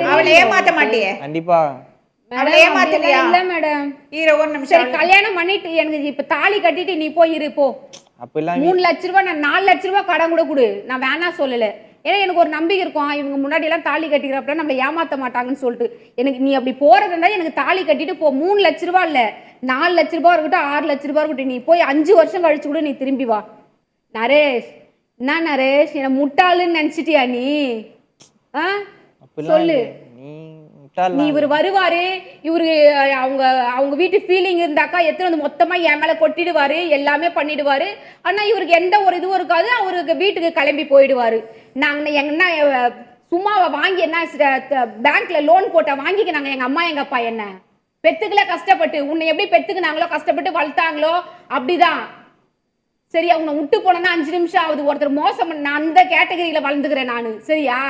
அவளை ஏமாத்த மாட்டியே? கண்டிப்பா. அவளை ஏமாத்துறியா இல்ல மேடம் ஈர ஒரு சரி நிமிஷம் கல்யாணம் பண்ணிட்டு எனக்கு இப்ப தாலி கட்டிட்டு நீ போய் இரு போ. அப்பெல்லாம் மூணு லட்ச ரூபாய் நான் நாலு லட்ச ரூபாய் கடன் கூட கொடு. நான் வேணா சொல்லல. ஏன்னா எனக்கு ஒரு நம்பிக்கை இருக்கும். இவங்க முன்னாடி எல்லாம் தாலி கட்டிக்கிறப்ப நம்மளை ஏமாத்த மாட்டாங்கன்னு சொல்லிட்டு. எனக்கு நீ அப்படி போறதா இருந்தா எனக்கு தாலி கட்டிட்டு போ. மூணு லட்ச ரூபாய் இல்ல. நாலு லட்ச ரூபாய் இருக்கட்டும் ஆறு லட்ச ரூபாய் இருக்கட்டும். நீ போய் அஞ்சு வருஷம் கழிச்சு கூட நீ திரும்பி வா. நரேஷ். என்ன நரேஷ்? என்ன முட்டாளுன்னு நினைச்சிட்டியா நீ? ஆ? அப்படிலாம் சொல்லு. நீ இவர் வருவாரு இவரு அவங்க அவங்க வீட்டு ஃபீலிங் இருந்தாக்கா எத்தனை வந்து மொத்தமா என் மேல கொட்டிடுவாரு எல்லாமே பண்ணிடுவாரு. ஆனா இவருக்கு எந்த ஒரு இதுவும் இருக்காது. அவருக்கு வீட்டுக்கு கிளம்பி போயிடுவாரு. நாங்க அஹ், சும்மாவை வாங்கி என்ன பேங்க்ல லோன் போட்ட வாங்கிக்கினாங்க எங்க அம்மா எங்க அப்பா என்ன? பெத்துக்கல கஷ்டப்பட்டு. உன்னை எப்படி பெத்துக்குனாங்களோ கஷ்டப்பட்டு வளர்த்தாங்களோ அப்படிதான். சரி அவங்க விட்டு போனா அஞ்சு நிமிஷம் ஆகுது. ஒருத்தர் மோசம் நான் அந்த கேட்டகரியில வளர்ந்துக்கிறேன் நானு. சரியா?